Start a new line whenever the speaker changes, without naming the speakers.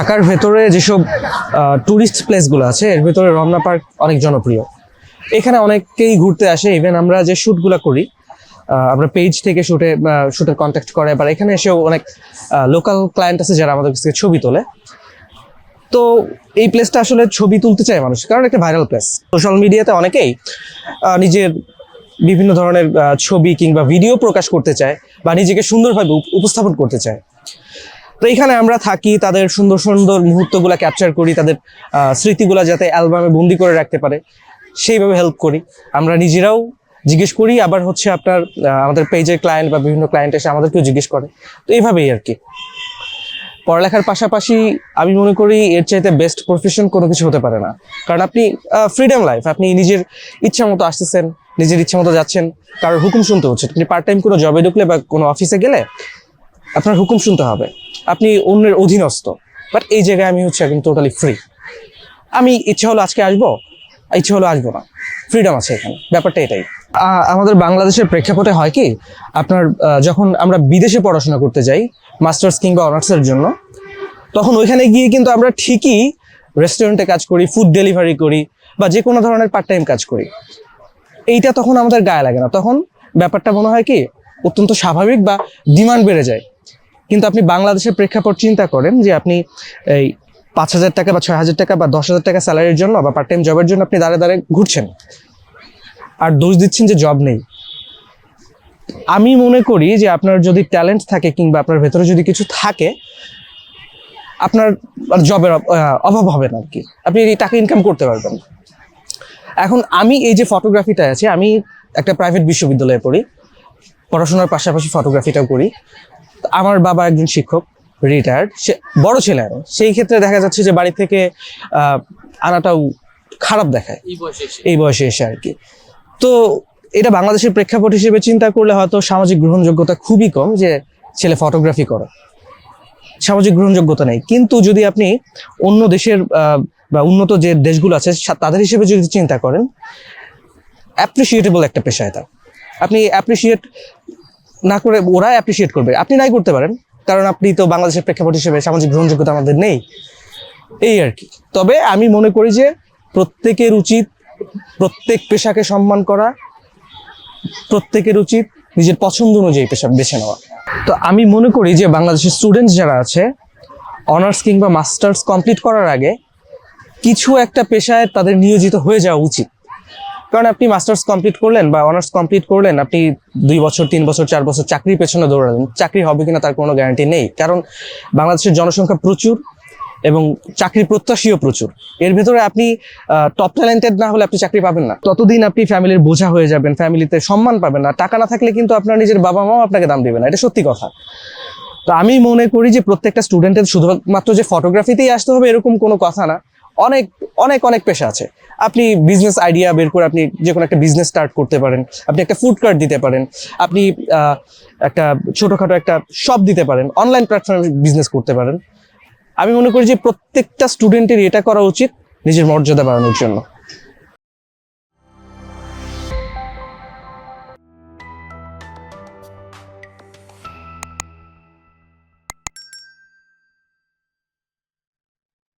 ঢাকার ভেতরে যেসব টুরিস্ট প্লেসগুলো আছে, এর ভেতরে রমনা পার্ক অনেক জনপ্রিয়। এখানে অনেকেই ঘুরতে আসে ইভেন আমরা যে শ্যুটগুলো করি আমরা পেজ থেকে শুটে শুটের কন্ট্যাক্ট করে, আবার এখানে এসেও অনেক লোকাল ক্লায়েন্ট আছে যারা আমাদের কাছ থেকে ছবি তোলে। তো এই প্লেসটা আসলে ছবি তুলতে চায় মানুষ, কারণ একটা ভাইরাল প্লেস সোশ্যাল মিডিয়াতে অনেকেই নিজের বিভিন্ন ধরনের ছবি কিংবা ভিডিও প্রকাশ করতে চায়, বা নিজেকে সুন্দরভাবে উপ- উপস্থাপন করতে চায়। তো এখানে আমরা থাকি, তাদের সুন্দর সুন্দর মুহূর্তগুলো ক্যাপচার করি, তাদের স্মৃতিগুলো যাতে অ্যালবামে বন্দি করে রাখতে পারে, সেইভাবে হেল্প করি। আমরা নিজেরাও জিজ্ঞেস করি, আবার হচ্ছে আপনার আমাদের পেজের ক্লায়েন্ট বা বিভিন্ন ক্লায়েন্ট এসে আমাদেরকেও জিজ্ঞেস করে। তো এইভাবেই আর কি। পড়ালেখার পাশাপাশি আমি মনে করি এর চাইতে বেস্ট প্রফেশন কোনো কিছু হতে পারে না। কারণ আপনি ফ্রিডম লাইফ আপনি নিজের ইচ্ছা মতো আসতেছেন, নিজের ইচ্ছা মতো যাচ্ছেন, কারোর হুকুম শুনতে হচ্ছে। আপনি পার্ট টাইম কোনো জবে ঢুকলে বা কোনো অফিসে গেলে আপনার হুকুম শুনতে হবে। আপনি অন্যের অধীনস্থ। বাট এই জায়গায় আমি হচ্ছে একদম টোটালি ফ্রি আমি ইচ্ছা হলো আজকে আসব, ইচ্ছা হলো আসব না। ফ্রিডম আছে এখানে। ব্যাপারটা এটাই। আমাদের বাংলাদেশের প্রেক্ষাপটে হয় কি, আপনার যখন আমরা বিদেশে পড়াশোনা করতে যাই, মাস্টার্স কিংবা অনার্সের জন্য, তখন ওইখানে গিয়ে কিন্তু আমরা ঠিকই রেস্টুরেন্টে কাজ করি ফুড ডেলিভারি করি, বা যে কোনো ধরনের পার্ট টাইম কাজ করি। এইটা তখন আমাদের গায়ে লাগে না। তখন ব্যাপারটা মনে হয় কি, অত্যন্ত স্বাভাবিক বা ডিমান্ড বেড়ে যায়। কিন্তু আপনি বাংলাদেশের প্রেক্ষাপট চিন্তা করেন যে আপনি এই পাঁচ হাজার টাকা বা ছয় হাজার টাকা বা দশ হাজার টাকা স্যালারির জন্য বা পার্ট টাইম জবের জন্য আপনি দাঁড়ে দাঁড়ে ঘুরছেন। আর দোষ দিচ্ছেন যে জব নেই। আমি মনে করি যে আপনার যদি ট্যালেন্ট থাকে কিংবা আপনার ভেতরে যদি কিছু থাকে, আপনার জবের অভাব হবে না আর কি আপনি এই টাকা ইনকাম করতে পারবেন। এখন আমি এই যে ফটোগ্রাফিটা আছে, আমি একটা প্রাইভেট বিশ্ববিদ্যালয়ে পড়ি। পড়াশোনার পাশাপাশি ফটোগ্রাফিটাও করি। আমার বাবা একজন শিক্ষক রিটায়ার্ড সে বড় ছেলে সেই ক্ষেত্রে দেখা যাচ্ছে যে বাড়ি থেকে আনাটাও খারাপ দেখায়।
এই বয়সে এসে।
এই বয়সে এসে আর কি। তো এটা বাংলাদেশের প্রেক্ষাপট হিসেবে চিন্তা করলে হয়তো সামাজিক গ্রহণযোগ্যতা খুবই কম যে ছেলে ফটোগ্রাফি করে। সামাজিক গ্রহণযোগ্যতা নেই। কিন্তু যদি আপনি অন্য দেশের বা উন্নত যে দেশগুলো আছে তাদের হিসেবে যদি চিন্তা করেন অ্যাপ্রিসিয়েটেবল একটা পেশা এটা। আপনি অ্যাপ্রিসিয়েট না করে ওরা অ্যাপ্রিসিয়েট করবে। আপনি নাই করতে পারেন, কারণ আপনি তো বাংলাদেশের প্রেক্ষাপট হিসেবে সামাজিক গ্রহণযোগ্যতা আমাদের নেই। এই আর কি। তবে আমি মনে করি যে প্রত্যেকের উচিত প্রত্যেক পেশাকে সম্মান করা, প্রত্যেকের উচিত নিজের পছন্দ অনুযায়ী পেশা বেছে নেওয়া। তো আমি মনে করি যে বাংলাদেশের স্টুডেন্টস যারা আছে অনার্স কিংবা মাস্টার্স কমপ্লিট করার আগে কিছু একটা পেশায় তাদের নিয়োজিত হয়ে যাওয়া উচিত। কারণ আপনি মাস্টার্স কমপ্লিট করলেন বা অনার্স কমপ্লিট করলেন, আপনি দুই বছর, তিন বছর, চার বছর চাকরির পেছনে দৌড়ালেন। চাকরি হবে কিনা তার কোনো গ্যারান্টি নেই। কারণ বাংলাদেশের জনসংখ্যা প্রচুর এবং চাকরি প্রত্যাশীও প্রচুর। এর ভেতরে আপনি টপ ট্যালেন্টেড না হলে আপনি চাকরি পাবেন না। ততদিন আপনি ফ্যামিলির বোঝা হয়ে যাবেন ফ্যামিলিতে সম্মান পাবেন না। টাকা না থাকলে কিন্তু আপনার নিজের বাবা মাও আপনাকে দাম দেবে না। এটা সত্যি কথা। তো আমি মনে করি যে প্রত্যেকটা স্টুডেন্টের শুধুমাত্র যে ফটোগ্রাফিতেই আসতে হবে, এরকম কোনো কথা না। অনেক অনেক অনেক পেশা আছে। আপনি বিজনেস আইডিয়া বের করে আপনি যে কোনো একটা বিজনেস স্টার্ট করতে পারেন, আপনি একটা ফুড কার্ট দিতে পারেন, আপনি একটা ছোটোখাটো একটা শপ দিতে পারেন অনলাইন প্ল্যাটফর্মে বিজনেস করতে পারেন। আমি মনে করি যে প্রত্যেকটা স্টুডেন্টের এটা করা উচিত নিজের মর্যাদা বাড়ানোর জন্য।